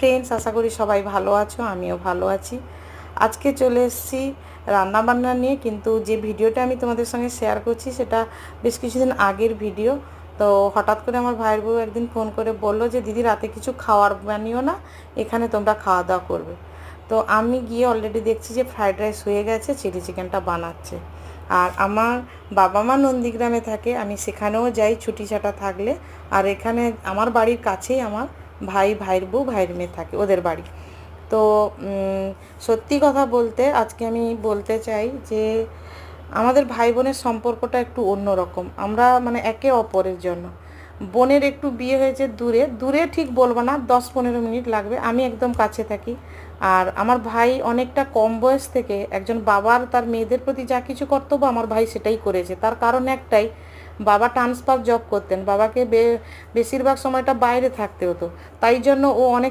Friends আশা করি সবাই ভালো আছো, আমিও ভালো আছি। আজকে চলে এসেছি রান্নাবান্না নিয়ে, কিন্তু যে ভিডিওটা আমি তোমাদের সঙ্গে শেয়ার করছি সেটা বেশ কিছুদিন আগের ভিডিও। তো হঠাৎ করে আমার ভাইয়ের বউ একদিন ফোন করে বলল যে, দিদি, রাতে কিছু খাওয়ার বানিও না, এখানে তোমরা খাওয়া দাওয়া করবে। তো আমি গিয়ে অলরেডি দেখছি যে ফ্রাইড রাইস হয়ে গেছে চিলি চিকেনটা বানাচ্ছে। আর আমার বাবা মা নন্দীগ্রামে থাকে, আমি সেখানেও যাই ছুটি ছাটা থাকলে। আর এখানে আমার বাড়ির কাছেই আমার ভাই, ভাইয়ের বউ, ভাইয়ের মেয়ে থাকে ওদের বাড়ি। তো সত্যি কথা বলতে আজকে আমি বলতে চাই যে আমাদের ভাই বোনের সম্পর্কটা একটু অন্যরকম। আমরা মানে একে অপরের জন্য। বোনের একটু বিয়ে হয়েছে দূরে দূরে ঠিক বলব না দশ পনেরো মিনিট লাগবে, আমি একদম কাছে থাকি। আর আমার ভাই অনেকটা কম বয়স থেকে একজন বাবার, তার মেয়েদের প্রতি যা কিছু কর্তব্য, আমার ভাই সেটাই করেছে। তার কারণ একটাই বাবা ট্রান্সফার জব করতেন। বাবাকে বেশিরভাগ সময়টা বাইরে থাকতে হতো। তাই জন্য ও অনেক